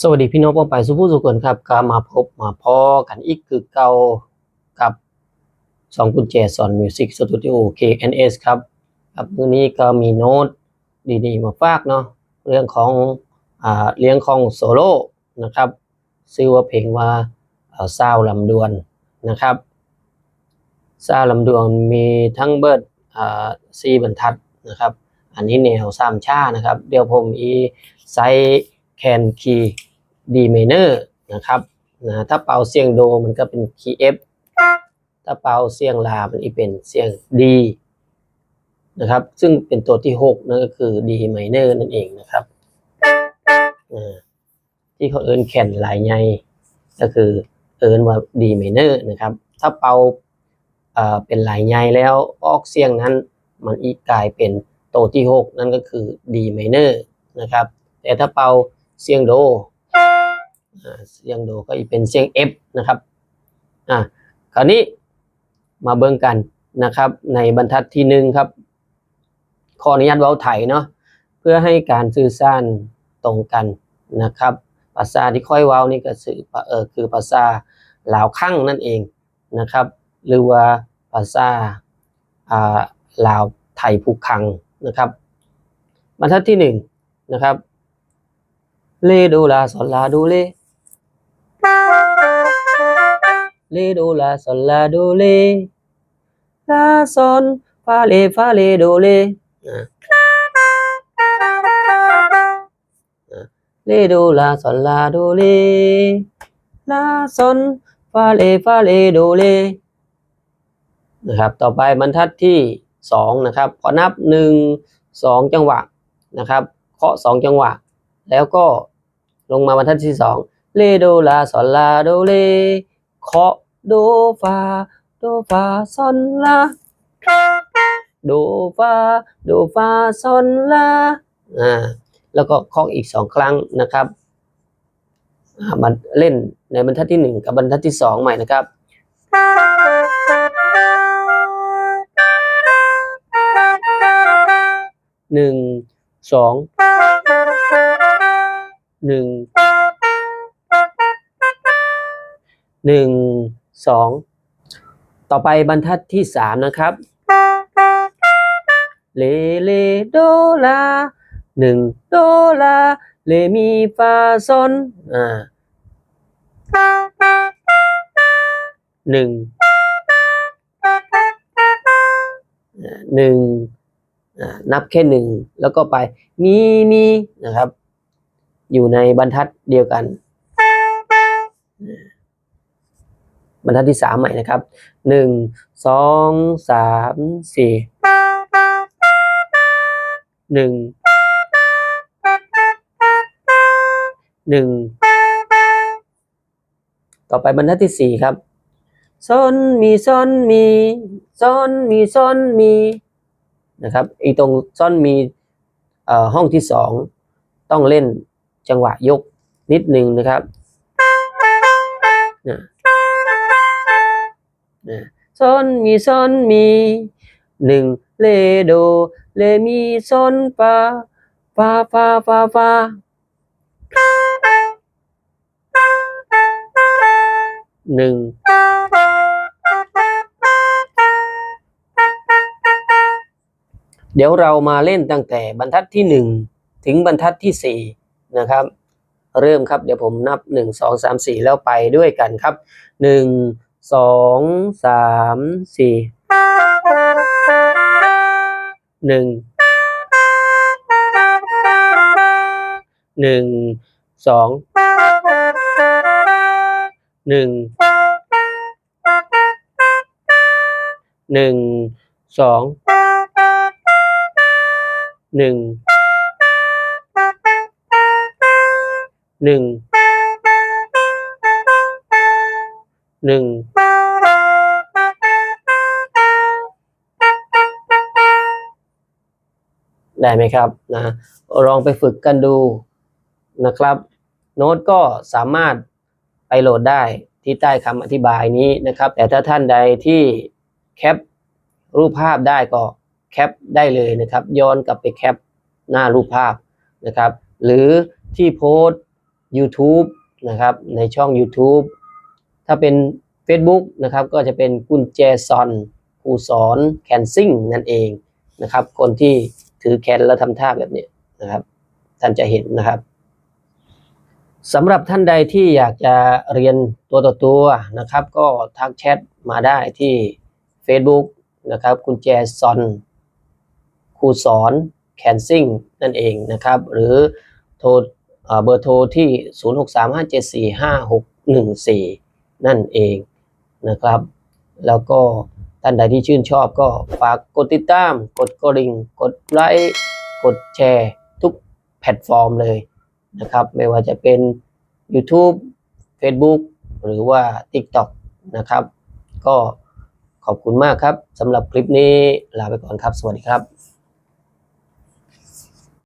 สวัสดีพี่น้องป้องไปสุผู้สุขนครับก็มาพบมาพอกันอีกคือเก่ากับสองกุญแจสอนมิวสิกสตูดิโอ KNS ครับครับมื้อนี้ก็มีโน้ตดีๆมาฝากเนาะเรื่องของอ่าเลี้ยงของโซโล่นะครับชื่อว่าเพลงว่าอ่าซาลำดวนนะครับซาลำดวนมีทั้งเบิดอ่าซีบรรทัดนะครับ อันนี้แนวสามชานะครับ เดี๋ยวผมอีไซแคนคีย์ ดีเมเนอร์นะครับนะถ้าเป่าเสียงโดมันก็เป็นคีย์ F ถ้าเป่าเสียงลา มันอีเป็นเสียง D นะครับ ซึ่งเป็นตัวที่ 6 นั่นก็คือ D minor นั่นเองนะครับ ที่เขาเอินแคนหลายไงก็คือเอิ้นว่า D minor นะครับ ถ้าเป่าเป็นหลายไงแล้วออกเสียงนั้น มันอีกกลายเป็นโตวที่ 6 นั่นก็คือ D minor นะครับ แต่ถ้าเป่าเสียงโด เสียงโดก็อีกเป็นเสียง F นะครับอ่าคราวนี้มาเบิ่งกันนะครับ ในบรรทัดที่หนึ่งครับขออนุญาตเว้าไทยเนาะเพื่อให้การสื่อสารตรงกันนะครับภาษาที่ค่อยเว้านี่ก็คือเออคือภาษาลาวคั่งนั่นเองนะครับ หรือว่าภาษาอ่าลาวไทยภูคังนะครับ บรรทัดที่หนึ่งนะครับเลโดลาสอลลาโดเล เลโดลาสอลลาโดเลลาซอนฟาเลฟาเลโดเลอะอะเลโดลาสอลลาโดเลลาซอนฟาเลฟาเลโดเลนะครับ ต่อไปบรรทัดที่สองนะครับพอนับหนึ่งสองจังหวะนะครับ เคาะสองจังหวะ แล้วก็ลงมาบรรทัดที่สองเลโดลาซอลลาโดเล เคาะโดฟาโดฟาซอนลาโดฟาโดฟาซอนลาอ่าแล้วก็เคาะอีกสองครั้งนะครับอ่ามาเล่นในบรรทัดที่หนึ่งกับบรรทัดที่สองใหม่นะครับหนึ่งสองหนึ่ง หนึ่งสองต่อไปบรรทัดที่สามนะครับเลเลโดลาหนึ่งโดลาเลมีฟาซอนอ่าหนึ่งหนึ่งนับแค่หนึ่งแล้วก็ไปมีมีนะครับ อยู่ในบรรทัดเดียวกัน บรรทัดที่สามใหม่นะครับหนึ่งสองสามสี่หนึ่งหนึ่งต่อไปบรรทัดที่สี่ครับซอนมีซอนมีซอนมีซอนมีนะครับอีตรงซอนมีห้องที่สองต้องเล่นจังหวะยกนิดนึงนะครับนะ นะซ่อนมีซ่อนมีหนึ่งเลโดเลมีซ่อนฟาฟาฟาฟาฟาหนึ่งเดี๋ยวเรามาเล่นตั้งแต่บรรทัดที่หนึ่งถึงบรรทัดที่สี่นะครับ เริ่มครับเดี๋ยวผมนับหนึ่งสองสามสี่แล้วไปด้วยกันครับหนึ่ง สองสามสี่หนึ่งหนึ่งสองหนึ่งหนึ่งสองหนึ่งหนึ่ง หนึ่งได้ไหมครับนะลองไปฝึกกันดูนะครับ โน้ตก็สามารถไปโหลดได้ที่ใต้คำอธิบายนี้นะครับ แต่ถ้าท่านใดที่แคปรูปภาพได้ก็แคปได้เลยนะครับ ย้อนกลับไปแคปหน้ารูปภาพนะครับ หรือที่โพสต์ YouTube นะครับในช่อง YouTube ถ้าเป็น Facebook นะครับก็จะเป็นกุญแจซอนครูสอนแคนซิ่งนั่นเองนะครับ คนที่ถือแคนแล้วทำท่าแบบนี้นะครับ ท่านจะเห็นนะครับสำหรับท่านใดที่อยากจะเรียนตัวต่อตัวนะครับ ก็ทักแชทมาได้ที่ Facebook นะครับกุญแจซอนครูสอนแคนซิ่งนั่นเองนะครับ หรือโทรเอ่อเบอร์โทรที่ 0635745614 นั่นเองนะครับ แล้วก็ท่านใดที่ชื่นชอบก็ฝากกดติดตาม กดกระดิ่งกดไลค์กดแชร์ทุกแพลตฟอร์มเลยนะครับ ไม่ว่าจะเป็น YouTube Facebook หรือว่า TikTok นะครับ ก็ขอบคุณมากครับสำหรับคลิปนี้ลาไปก่อนครับ สวัสดีครับ